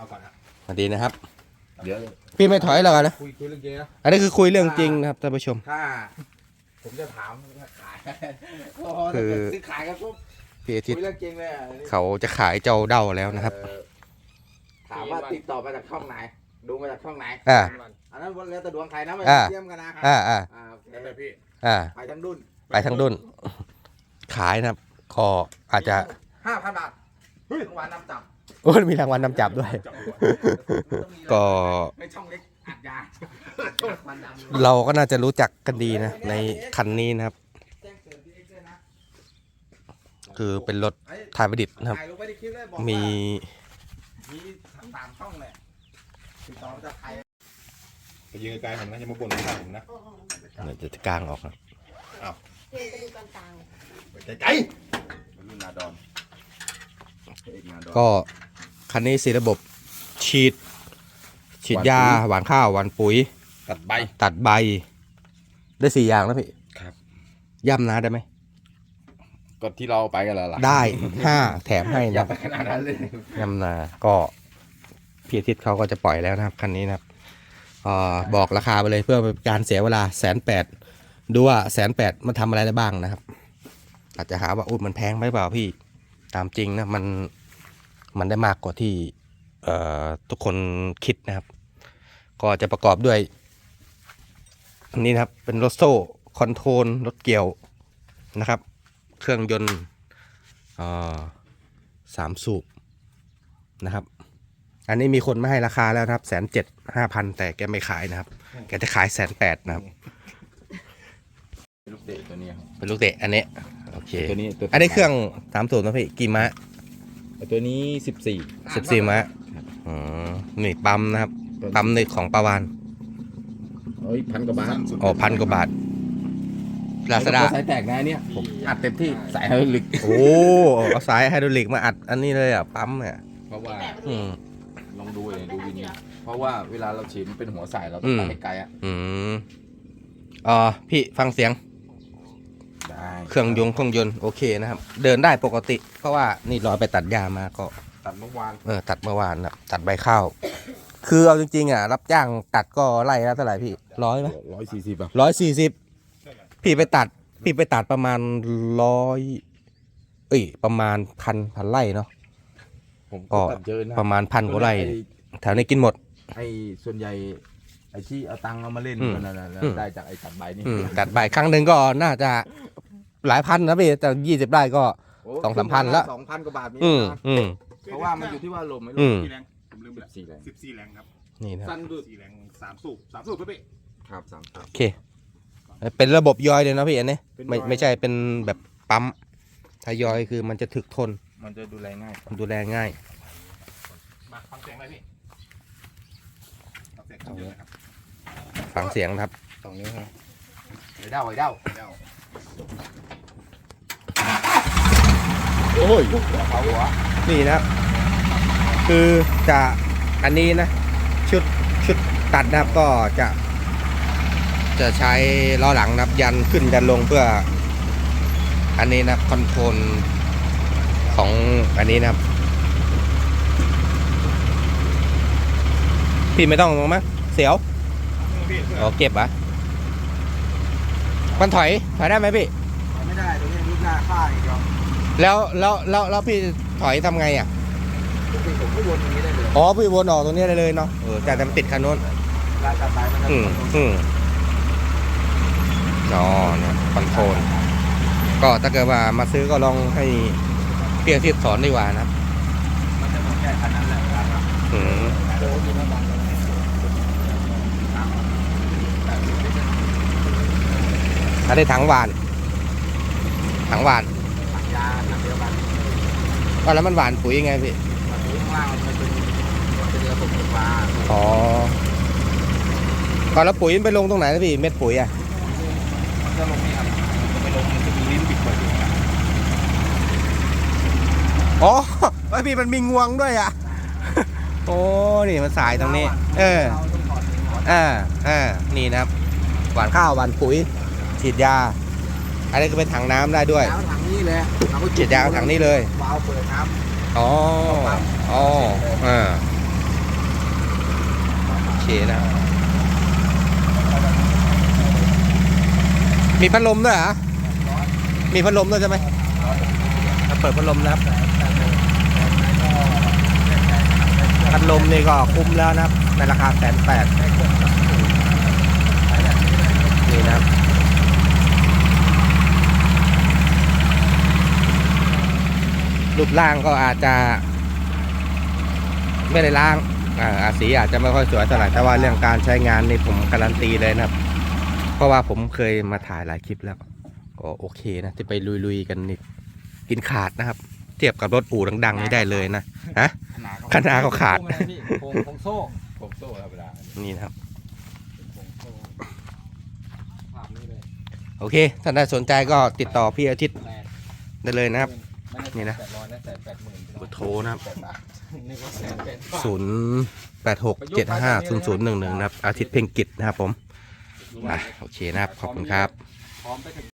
เอาก่อนนะสวัสดีนะครับ เดี๋ยวพี่ไม่ถอยแล้วกันนะคุยคุยเรื่องเยอะอันนี้คือคุยเรื่องจริงนะครับท่านผู้ชม ถ้า ผมจะถามขายโอ้โหคือ ซื้อขายกันปุ๊บพี่อาทิตคุย์ยเรื่องจริงเลยอะเขาจะขายเจ้าเด้าแล้วนะครับ เออถามว่าติดต่อมาจากช่องไหน ดูมาจากช่องไหน อ่า อันนั้นวันแล้วแต่ดวงใครนะไม่อ่าเทียมกันนะอ่าอ่าอ่าโอเคแล้วแต่พี่ อ่า ไปทั้งดุนไปทั้งดุนขายนะครับ ก็อาจจะห้าพันบาทรางวัลนำจับ โอ้ยมีรางวัลนำจับด้วยจับหัวก็ในช่องเล็กอัดยารางวัลนำเราก็น่าจะรู้จักกันดีนะ ในคันนี้นะครับแจ้งเตือนพี่เอ็กซ์ด้วยนะคือเป็นรถเอ้ยไทยประดิษฐ์นะครับถ่ายลงไปในคลิปเลยบอกว่ามี มีสามช่องเลยติดต่อมาจากใครไปยืนไกลๆผมนะอย่ามาบ่นข้างผมนะเดี๋ยวจะกลางออกครับเดินไปดูกลางไปไกลๆรุ่นนาดอนพระเอกนาดอนก็ คันนี้สีระบบฉีด ฉีดยา หวานข้าว หวานปุ๋ย ตัดใบ ตัดใบ ได้สี่อย่างแล้วพี่ครับ ย่ำนาได้ไหมก็ที่เราไปกันแล้วล่ะได้ห้าแถมให้อย่านะไปขนาดนั้นเลยย่ำนาก็พี่อาทิตย์เขาก็จะปล่อยแล้วนะครับ คันนี้นะครับเอ่อบอกราคาไปเลยเพื่อเป็นการเสียเวลาแสนแปดดูว่าแสนแปดมันทำอะไรได้บ้างนะครับ อาจจะหาว่าอุ้ยมันแพงไปเปล่าพี่ ตามจริงนะมัน มันได้มากกว่าที่เอ่อทุกคนคิดนะครับ ก็จะประกอบด้วยอันนี้นะครับเป็นรถโซ่คอนโทรลรถเกี่ยวนะครับ เครื่องยนต์เอ่อสามสูบนะครับ อันนี้มีคนมาให้ราคาแล้วนะครับแสนเจ็ดห้าพันแต่แกไม่ขายนะครับ แกจะขายแสนแปดนะครับลูกเตะตัวนี้ครับเป็นลูกเตะอันนี้โอเคตัวนี้ตัวอันนี้เครื่องสามสูบนะพี่กี่ม้า ตัวนี้สิบสี่สิบสี่ม้าอ๋อนี่ปั๊มนะครับ ปั๊มในของปาวานเอ้ยพันกว่าบาทอ๋อพันกว่าบาทลาซาด้าสายแตกนะอันเนี่ยผมอัดเต็มที่สายไฮดรอลิก โอ้เอาสายไฮดรอลิกมาอัดอันนี้เลยอะปั๊มเนี่ยเพราะว่าอืมลองดูเองดูวินเนี่ยเพราะว่าเวลาเราฉีดมันเป็นหัวสายเราต้ออืงมไปให้ไกลอะอืมอ๋อพี่ฟังเสียงได้ เครื่องยงเครื่องยนต์โอเคนะครับ เดินได้ปกติ เพราะว่านี่รอยไปตัดยามาก็ตัดเมื่อวานเออตัดเมื่อวานนะครับตัดใบข้าวคือเอาจริงๆอะรับจ้างตัดก็ไล่ละเท่าไหร่พี่ร้อยไหมร้อยสี่สิบอะร้อยสี่สิบพี่ไปตัด พี่ไปตัดประมาณร้อยเอ้ยประมาณพันพันไร่เนาะผมก็ก็ตัดเยอะนะประมาณพันกว่าไร่อ้แถวนี้กินหมด ไอ้ส่วนใหญ่ไอ้ที่เอาตังค์เอามาเล่นอืมนั่นน่ะแล้วอืมได้จากไอ้ตัดใบนี่อืมตัดใบครั้งหนึ่งก็น่าจะ หลายพันนะพี่แต่ยี่สิบไร่ก็โอ้สองสามพันละ สองพันกว่าบาทมีอืมนะอืม เพราะว่ามันอยู่ที่ว่าลมไม่ลอืม มกี่แรงผมลืมไปสิบแล้วสี่แรงสิบสี่แรงครับนี่นะครับสั้นดุดสี่แรงสามสูบสามสูบพี่ครับสามครับโอเค เป็นระบบย่อยเลยเนาะพี่อันนี้เป็นไม่ย่อย ไม่ใช่เป็นแบบปั๊มถ้าย่อยคือมันจะถึกทนมันจะดูแลง่ายกว่าดูแลง่าย มาฟังเสียงเลยพี่ฟังเสียงเขาเยอะนะครับฟังเสียงนะครับ สองนิ้วครับไอ้เด้าไอ้เด้าเดี๋ยว โอ้ยนี่นะ คือจะอันนี้นะ ชุดชุดตัดนะครับก็จะ จะใช้ล้อหลังนับยันขึ้นยันลงเพื่อ อันนี้นะคอนโทรลของอันนี้นะครับ พี่ไม่ต้องลงมั้งเสียวอ๋อเก็บอะมันถอย ถอยได้ไหมพี่ ไม่ได้ตรงนี้รูปหน้าค่าอีกแล้ว แล้วแล้วแล้วแล้วพี่ถอยทำไงอะ ปกติผมก็วนอย่างนี้ได้เลยอ๋อพี่วนออกตรงนี้ได้เลยเนาะเออแต่แต่มันติดคันนู้น ลาดตัดไปมันจะอืมอืมอ๋อเนี่ยคอนโทรลก็ถ้าเกิดว่ามาซื้อก็ลองให้เพียรทิศสอนดีกว่านะครับมันจะต้องแก้คันนั้นแหละครับอืมอันนี้ถังหวานถังหวานถังยา ถังเดียวกันก็แล้วมันหวานปุ๋ยยังไงพี่มันอยู่ข้างล่างมันเป็นมันเป็นระบบไฟฟ้าอ๋อก็แล้วปุ๋ยมันไปลงตรงไหนนะพี่ เม็ดปุ๋ยอะ มันจะลงนี่ครับมันจะไปลงมันจะมีลิ้นปิดเปิดอยู่นะอ๋อไอพี่มันมีงวงด้วยอะ โอ้ นี่มันสายตรงนี้ เออ ราต้องถอดเองก่อนอ่าอ่านี่นะครับ หวานข้าวหวานปุ๋ย ฉีดยา อันนี้ก็เป็นถังน้ำได้ด้วยยาวถังนี้ เลยเราก็ฉีดยาเอาถังนี้เลย วาล์วเปิดน้ำ อ๋อ อ๋ออ่านะครับมีพัดลมด้วยเหรอ มีพัดลมด้วยใช่ไหมถ้าเปิดพัดลมนะครับ พัดลมนี่ก็คุ้มแล้วนะครับ ในราคาแสนแปดนี่นะครับ รูปร่างก็อาจจะไม่ได้ล้างอ่าสีอาจจะไม่ค่อยสวยเท่าไหร่แต่ว่าเรื่องการใช้งานนี่ผมการันตีเลยนะครับ เพราะว่าผมเคยมาถ่ายหลายคลิปแล้ว ก็โอเคนะที่ไปลุยๆกันนี่กินขาดนะครับ เทียบกับรถอู่ดังๆนี่ได้เลยนะฮะขนาดเขาขาดโค้งโค้งโซ่ผมโซ่ธรรมดานี่นะครับโค้งโซ่ภาพนี้เลยโอเค ถ้าได้สนใจก็ติดต่อพี่อาทิตย์แปดได้เลยนะครับไม่ได้ นี่นะแปดร้อยนะแต่แปดหมื่นเบอร์โทรนะครับแปดบาทนึกว่าแสนเป็นบาทศูนย์แปดหกเจ็ดห้าศูนย์ศูนย์หนึ่งหนึ่งนะครับ อาทิตย์เพ่งกิจนะครับผมอะโอเคนะครับ ขอบคุณครับพร้อมไปถึง